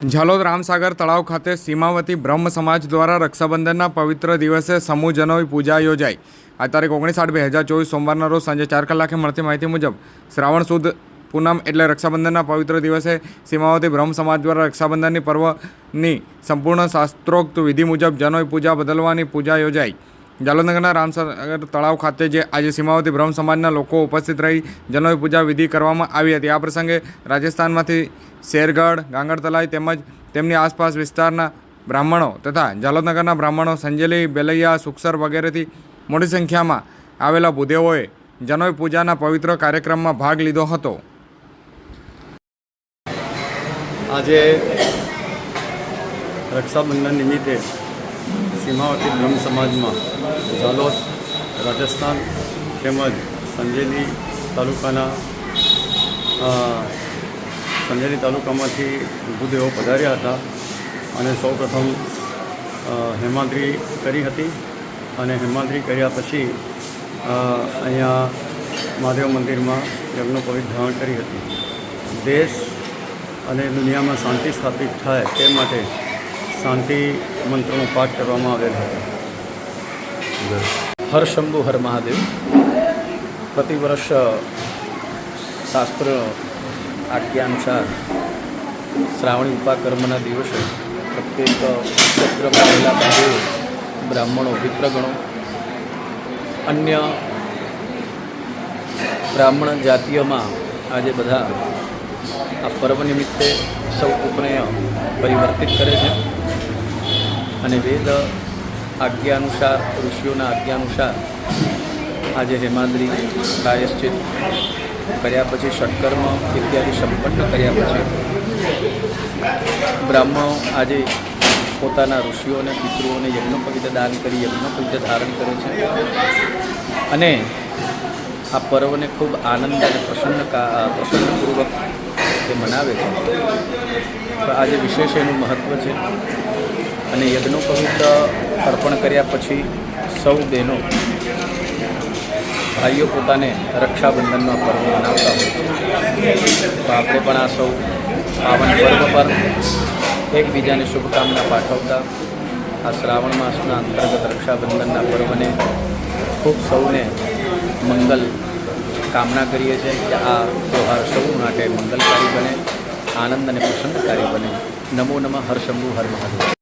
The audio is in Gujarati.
ઝાલોદ રામસાગર તળાવ ખાતે સીમાવતી બ્રહ્મ સમાજ દ્વારા રક્ષાબંધનના પવિત્ર દિવસે સમૂહ જનોઈ પૂજા યોજાઈ. આ તારીખ ઓગણીસ આઠ બે હજાર ચોવીસ સોમવારના રોજ સાંજે ચાર કલાકે મળતી માહિતી મુજબ શ્રાવણ સુદ પૂનમ એટલે રક્ષાબંધનના પવિત્ર દિવસે સીમાવતી બ્રહ્મ સમાજ દ્વારા રક્ષાબંધનની પર્વની સંપૂર્ણ શાસ્ત્રોક્ત વિધિ મુજબ જનોઈ પૂજા બદલવાની પૂજા યોજાઈ. જાલોદનગરના રામસાગર તળાવ ખાતે જે આજે સીમાવતી બ્રહ્મ સમાજના લોકો ઉપસ્થિત રહી જનોઈ પૂજા વિધિ કરવામાં આવી હતી. આ પ્રસંગે રાજસ્થાનમાંથી શેરગઢ ગાંગડતલાઈ તેમજ તેમની આસપાસ વિસ્તારના બ્રાહ્મણો તથા જાલોદનગરના બ્રાહ્મણો સંજેલી, બેલૈયા, સુખસર વગેરેથી મોટી સંખ્યામાં આવેલા ભૂદેવોએ જનોઈ પૂજાના પવિત્ર કાર્યક્રમમાં ભાગ લીધો હતો. આજે રક્ષાબંધન નિમિત્તે સીમાવતી બ્રહ્મ સમાજમાં ઝાલોદ, રાજસ્થાન તેમજ સંજેલી તાલુકાના સંજેલી તાલુકામાંથી ભૂદેવો પધાર્યા હતા અને સૌપ્રથમ હેમાદ્રી કરી હતી અને હેમાદ્રી કર્યા પછી અહીંયા મહાદેવ મંદિરમાં યજ્ઞોપવિત ધારણ કરી હતી. દેશ અને દુનિયામાં શાંતિ સ્થાપિત થાય તે માટે શાંતિ મંત્રનો પાઠ કરવામાં આવેલ હતો. હર શંભુ, હર મહાદેવ. પ્રતિવર્ષ શાસ્ત્ર આજ્ઞા અનુસાર શ્રાવણી ઉપાકર્મના દિવસે પ્રત્યેક ક્ષેત્રમાં રહેલા ભાઈઓ બ્રાહ્મણો વિપ્રગણો અન્ય બ્રાહ્મણ જાતિઓમાં આજે બધા આ પર્વ નિમિત્તે સૌ ઉપનય પરિવર્તિત કરે છે. અને વેદ આજ્ઞા અનુસાર ઋષિઓના આજ્ઞા અનુસાર આજે હેમાદ્રી પ્રાયશ્ચિત કર્યા પછી ષટકર્મ ઇત્યાદિ સંપન્ન કર્યા પછી બ્રાહ્મણો આજે પોતાના ઋષિઓને, પિતૃઓને યજ્ઞોપવિત દાન કરી, યજ્ઞોપવિત ધારણ કરે છે. અને આ પર્વને ખૂબ આનંદ અને પ્રસન્ન પ્રસન્નપૂર્વક તે મનાવે છે. તો આજે વિશેષ એનું મહત્ત્વ છે. અને યજ્ઞોપવિત અર્પણ કર્યા પછી સૌ બહેનો ભાઈઓ પોતાને રક્ષાબંધનનો પર્વ મનાવતા હોય છે. તો આપણે પણ આ સૌ પાવન પર્વ પર એકબીજાને શુભકામના પાઠવતા આ શ્રાવણ માસના અંતર્ગત રક્ષાબંધનના પર્વને ખૂબ સૌને મંગલ કામના કરીએ છીએ કે આ તહેવાર સૌ માટે મંગલકારી બને, આનંદ અને પ્રસન્નકારી બને. નમો નમઃ હર શંભુ હર મહાદેવ.